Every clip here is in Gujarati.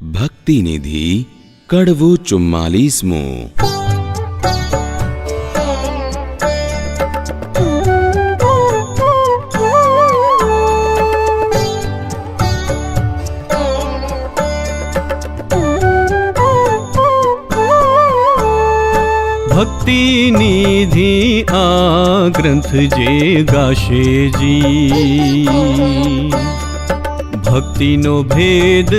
ભક્તિ નિધિ કડવું ચુમ્માલીસમું ભક્તિ નિધિ આ ગ્રંથ જે ગાશે જી ભક્તિનો ભેદ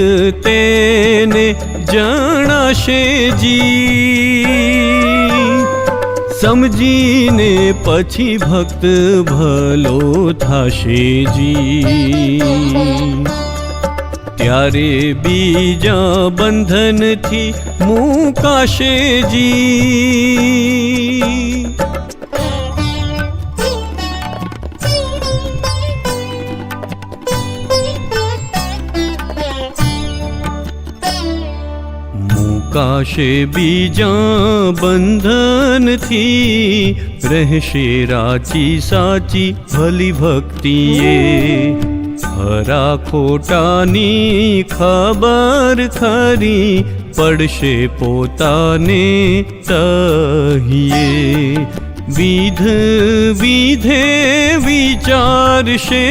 તેને જણાશે જી. સમજીને પછી ભક્ત ભલો થશે જી. ત્યારે બીજા બંધનથી મુકાશે જી. મુકાશે બીજા બંધનથી રહેશે રાચી સાચી ભલી ભક્તિએ. ખરા ખોટાની ખબર ખરી પડશે પોતાને તહીએ. વિધ વિધે વિચારશે,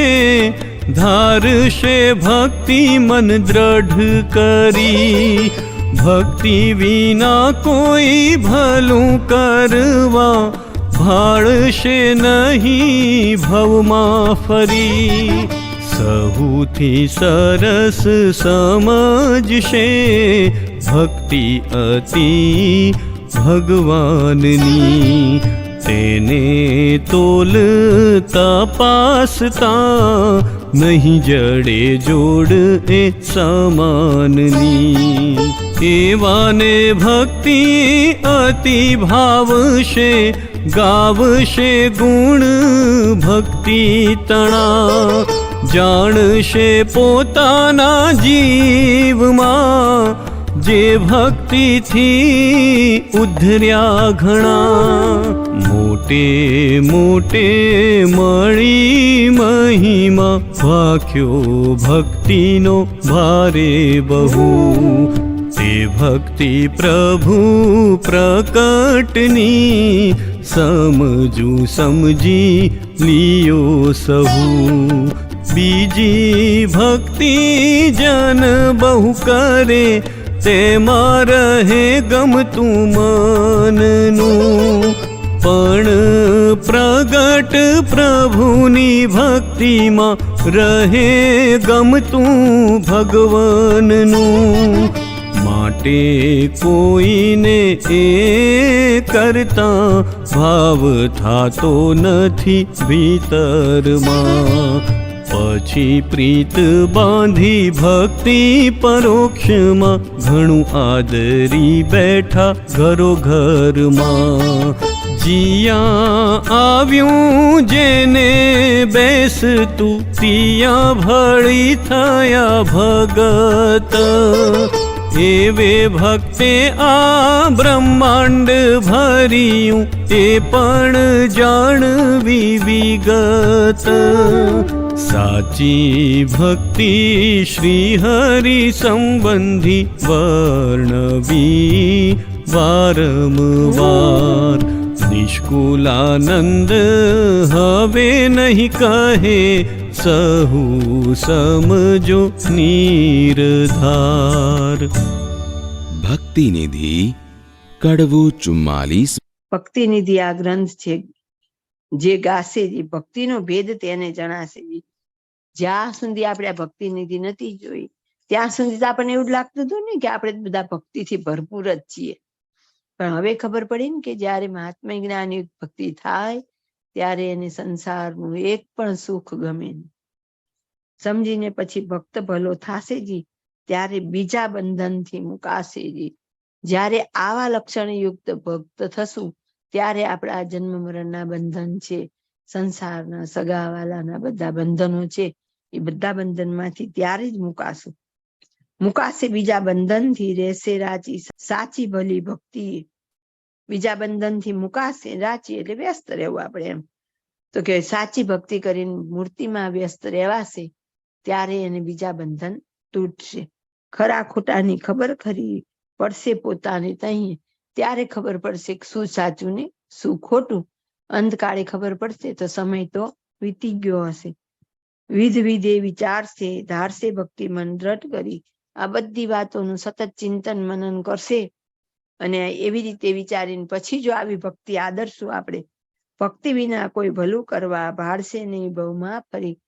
ધારશે ભક્તિ મન દ્રઢ કરી. ભક્તિ વિના કોઈ ભલું કરવા ભાળશે નહીં ભવમાં ફરી. સહુથી સરસ સમજશે ભક્તિ અતિ ભગવાનની. તેને તોલ તપાસતા નહીં જડે જોડ એ સમાનની. એવાને ભક્તિ અતિ ભાવશે, ગાવશે ગુણ ભક્તિ તણા. જાણશે પોતાના જીવમાં, જે ભક્તિથી ઉધર્યા ઘણા. મોટે મોટે મળી મહિમા ભાખ્યો ભક્તિનો ભારે બહુ. ભક્તિ પ્રભુ પ્રકટની સમજું સમજી લિયો સહુ. બીજી ભક્તિ જન બહુ કરે તેમાં રહે ગમતું મનનું. પણ પ્રગટ પ્રભુની ભક્તિમાં રહે ગમતું ભગવાનનું. માટે કોઈને એ કરતા ભાવ થાતો નથી ભીતરમાં. પછી પ્રીત બાંધી ભક્તિ પરોક્ષમાં ઘણું આદરી બેઠા ઘરો ઘરમાં. જીયા આવ્યું જેને બેસતું તિયા ભળી થયા ભગત. एवे भक्ते आ ब्रह्माण्ड भरियूं ते पण जाणवी विगत। साची भक्ति श्रीहरि सम्बन्धि वर्णवी वारमवार निष्कुलानन्द हवे नहि कहे સહુ સમજો નીરધાર ભક્તિ નિધિ કડવું ચુમ્માલીસ ભક્તિ નિધિ આ ગ્રંથ છે જે ગાશે જે ભક્તિનો ભેદ તેને જણાશે. જ્યાં સુધી આપણે આ ભક્તિ નિધિ નથી જોઈ ત્યાં સુધી તો આપણને એવું લાગતું હતું ને કે આપણે બધા ભક્તિથી ભરપૂર જ છીએ. પણ હવે ખબર પડી ને કે જ્યારે મહાત્મા જ્ઞાન ભક્તિ થાય ત્યારે એને સંસારનું એક પણ સુખ ગમે નહીં. સમજીને પછી ભક્ત ભલો થાશે જી, ત્યારે બીજા બંધનથી મુકાશે જી. જ્યારે આવા લક્ષણ યુક્ત ભક્ત થશું, ત્યારે આપણા જન્મ મરણના બંધન છે, સંસારના સગાવાલાના બધા બંધનો છે, એ બધા બંધનમાંથી ત્યારે જ મુકાશું. મુકાશે બીજા બંધનથી રહેશે રાચી સાચી ભલી ભક્તિ. બીજા બંધનથી મુકાશે રાચી એટલે વ્યસ્ત રહેવું આપણે એમ. તો કે સાચી ભક્તિ કરીને મૂર્તિમાં વ્યસ્ત રહેવાશે ત્યારે એને બીજા બંધન તૂટશે. ખરા ખોટાની ખબર ખરી પડશે પોતાને તહી. ત્યારે ખબર પડશે શું સાચું ને શું ખોટું. અંધકાળે ખબર પડશે તો સમય તો વીતી ગયો હશે. વિધ વિધે વિચારશે, ધારશે, ભક્તિ મન દ્રઢ કરી. આ બધી વાતોનું સતત ચિંતન મનન કરશે. અને એવી રીતે વિચારીને પછી જો આવી ભક્તિ આદરશું આપણે. ભક્તિ વિના કોઈ ભલું કરવા ભાળશે નહીં, બહુમાં ફરી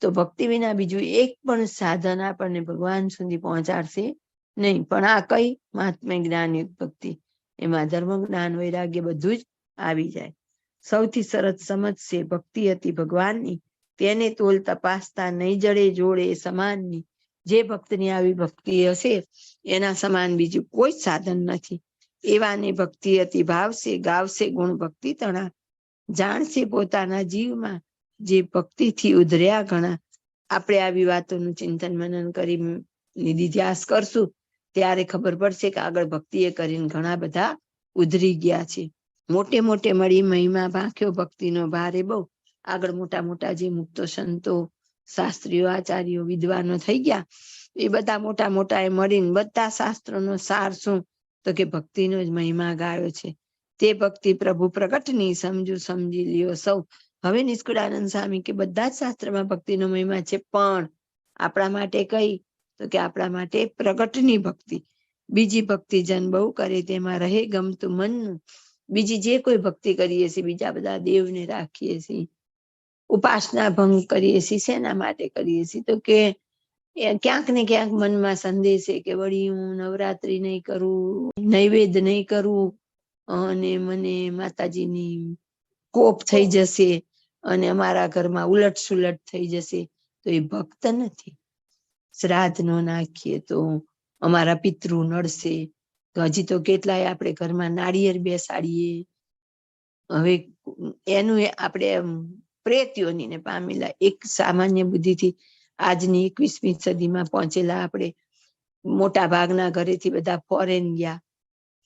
તો ભક્તિ વિના બીજું એક પણ સાધન આપણને ભગવાન સુધી પહોંચાડશે નહીં. પણ આ કઈ મહાત્મા જ્ઞાન ભક્તિ? એમાં ધર્મ, જ્ઞાન, વૈરાગ્ય બધું જ આવી જાય. સૌથી સરસ સમજશે ભક્તિ હતી ભગવાનની. તેને તોલ તપાસતા નહીં જડે જોડે સમાનની. જે ભક્તની આવી ભક્તિ હશે, એના સમાન બીજું કોઈ સાધન નથી. એવાને ભક્તિ હતી ભાવશે ગાવશે ગુણ ભક્તિ તણા. જાણશે પોતાના જીવમાં જે ભક્તિથી ઉધર્યા ઘણા આપણે આવી વાતોનું ચિંતન મનન કરી નિધિધ્યાસ કરશું, ત્યારે ખબર પડશે કે આગળ ભક્તિએ કરીને ઘણા બધા ઉધરી ગયા છે. મોટે મોટે મળી મહિમા ભાંખ્યો ભક્તિનો ભારે બહુ. આગળ મોટા મોટા જે મુક્તો સંતો, શાસ્ત્રીઓ, આચાર્યો, વિદ્વાનો થઈ ગયા, એ બધા મોટા મોટા એ મળીને બધા શાસ્ત્રોનો સાર શું? તો કે ભક્તિનો જ મહિમા ગાયો છે. તે ભક્તિ પ્રભુ પ્રગટની સમજુ સમજી લ્યો સૌ. હવે નિષ્કુળાનંદ સ્વામી કે બધા જ શાસ્ત્રમાં ભક્તિનો મહિમા છે, પણ આપણા માટે કઈ? તો કે આપણા માટે પ્રગટની ભક્તિ. બીજી ભક્તિ જન બહુ કરે, તેમાં રહે ગમતું મનનું. બીજી જે કોઈ ભક્તિ કરીએ છીએ, બીજા બધા દેવને રાખીએ છીએ, ઉપાસના ભંગ કરીએ છીએ, શેના માટે કરીએ છીએ? તો કે ક્યાંક ને ક્યાંક મનમાં સંદેશ કે વળી હું નવરાત્રી નહીં કરું, નૈવેદ્ય નહીં કરું, અને મને માતાજીની કોપ થઈ જશે. અને અમારા ઘરમાં ઉલટ સુલટ થઈ જશે તો એ ભક્ત નથી. શ્રાદ્ધ નો નાખીએ તો અમારા પિતૃ નડશે. હજી તો કેટલાય આપણે ઘરમાં નાળિયેર બેસાડીએ. હવે એનું આપણે એમ પ્રેત્યોની પામેલા એક સામાન્ય બુદ્ધિથી આજની એકવીસમી સદીમાં પહોંચેલા આપણે મોટા ભાગના ઘરેથી બધા ફોરેન ગયા.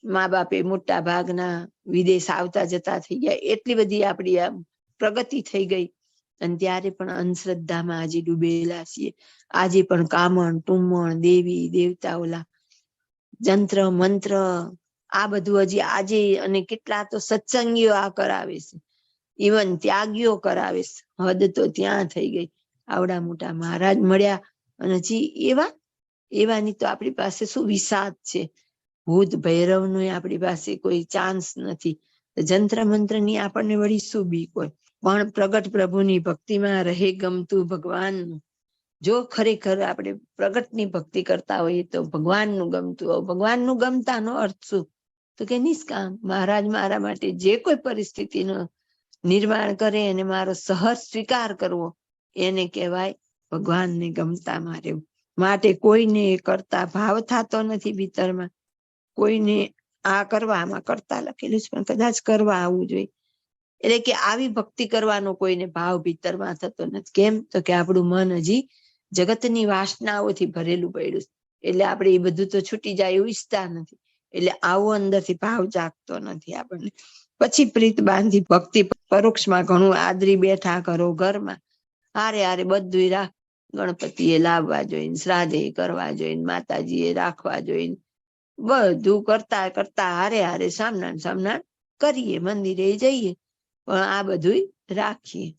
મા બાપે મોટા ભાગના વિદેશ આવતા જતા થઈ ગયા. એટલી બધી આપણી આમ પ્રગતિ થઈ ગઈ. અને ત્યારે પણ અંધશ્રદ્ધામાં આજે ડૂબેલા છીએ. આજે પણ કામણ ટુમણ દેવી દેવતા જંત્ર, મંત્ર, આ બધું હજી આજે અને કેટલા તો સત્સંગીઓ આ કરાવે છે. ઇવન ત્યાગીઓ કરાવે છે. હદ તો ત્યાં થઈ ગઈ. આવડા મોટા મહારાજ મળ્યા અને હજી એવા, એવાની તો આપણી પાસે શું વિષાદ છે? ભૂત ભૈરવ નો આપણી પાસે કોઈ ચાન્સ નથી. જંત્ર મંત્રની આપણને વળી શું બીક હોય? પણ પ્રગટ પ્રભુની ભક્તિમાં રહે ગમતું ભગવાનનું જો ખરેખર આપણે પ્રગટની ભક્તિ કરતા હોઈએ તો ભગવાનનું ગમતું હોય ભગવાનનું ગમતાનો અર્થ શું? તો કે નિષ્કામ. મહારાજ મારા માટે જે કોઈ પરિસ્થિતિનો નિર્માણ કરે અને મારો સહજ સ્વીકાર કરવો. એને કહેવાય ભગવાનને ગમતા મારે માટે કોઈને એ કરતા ભાવ થતો નથી ભીતરમાં. કોઈને આ કરવા આમાં કરતા લખેલું છે, પણ કદાચ કરવા આવવું જોઈએ. એટલે કે આવી ભક્તિ કરવાનો કોઈને ભાવ ભીતરમાં થતો નથી. કેમ? તો કે આપણું મન હજી જગતની વાસનાઓથી ભરેલું પડ્યું એટલે આપણે એ બધું તો છૂટી જાય એવું ઈચ્છતા નથી. એટલે આવો અંદરથી ભાવ જાગતો નથી આપણને. પછી પ્રીત બાંધી ભક્તિ પરોક્ષમાં ઘણું આદરી બેઠા કરો ઘરમાં. હારે હારે બધું રાખ. ગણપતિ એ લાવવા જોઈએ શ્રાદ્ધે કરવા જોઈએ એ રાખવા જોઈએ બધું કરતા કરતા હારે હારે સામના સામના કરીએ, મંદિરે જઈએ. પણ આ બધું રાખીએ.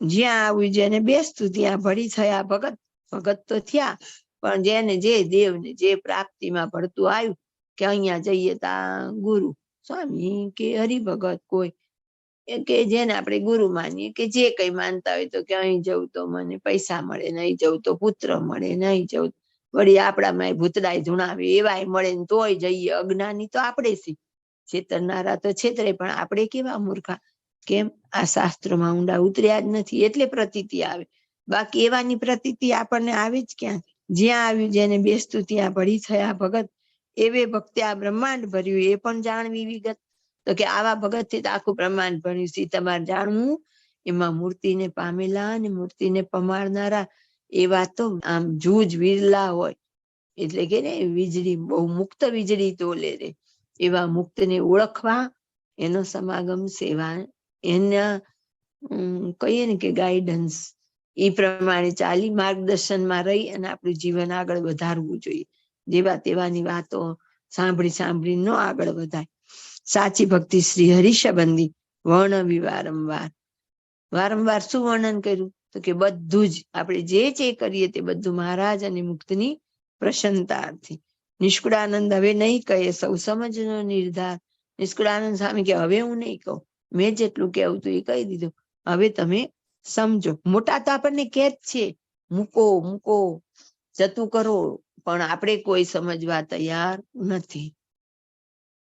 જ્યાં આવ્યું જેને બેસતું ત્યાં ભળી થયા ભગત ભગત તો થયા, પણ જેને જે દેવને જે પ્રાપ્તિમાં ભળતું આવ્યું, કે અહીંયા જઈએ તા ગુરુ, સ્વામી કે હરિભગત કોઈ કે જેને આપણે ગુરુ માનીએ, કે જે કઈ માનતા હોય તો કે અહીં જવું તો મને પૈસા મળે, નહીં જવું તો પુત્ર મળે, નહીં જવું વળી આપણામાં ભૂતડાય ધૂણાવે, એવાય મળે ને તોય જઈએ. અજ્ઞાની તો આપણે સી છેતરનારા તો છેતરે પણ આપણે કેવા મૂર્ખા? કેમ? આ શાસ્ત્રોમાં ઊંડા ઉતર્યા જ નથી, એટલે પ્રતીતિ આવે. બાકી એવાની પ્રતીતિ આપણને આવે જ ક્યાં જ્યાં આવ્યું, જેને બેસતું ત્યાં ભળી થયા ભગત. એવે ભક્તે આ બ્રહ્માંડ ભર્યું, એ પણ જાણવી વિગત. તો કે આવા ભગતથી આખું બ્રહ્માંડ ભર્યું છે તમારે જાણવું? એમાં મૂર્તિને પામેલા અને મૂર્તિને પમાડનારા એવા તો આમ જૂજ વિરલા હોય. એટલે કે ને, વીજળી, બહુ મુક્ત વીજળી તોલે રે. એવા મુક્તને ઓળખવા, એનો સમાગમ સેવા, એના કહીએ ને કે ગાઈડન્સ એ પ્રમાણે ચાલી માર્ગદર્શનમાં રહી અને આપણું જીવન આગળ વધારવું જોઈએ. જેવા તેવાની વાતો સાંભળી સાંભળી ન આગળ વધાય. સાચી ભક્તિ શ્રી હરિશબંધી વર્ણવી વારંવાર વારંવાર શું વર્ણન કર્યું? તો કે બધું જ આપણે જે જે કરીએ તે બધું મહારાજ અને મુક્તની પ્રસન્નતાર્થી નિષ્કુળાનંદ હવે નહીં કહે, સૌ સમજનો નિર્ધાર. નિષ્કુળાનંદ સ્વામી કે હવે હું નહીં કહું. મેં જેટલું કહેવું હતું એ કહી દીધું. હવે તમે સમજો. મોટા તો આપણને કે જ છે, મૂકો મૂકો, જતું કરો. પણ આપણે કોઈ સમજવા તૈયાર નથી.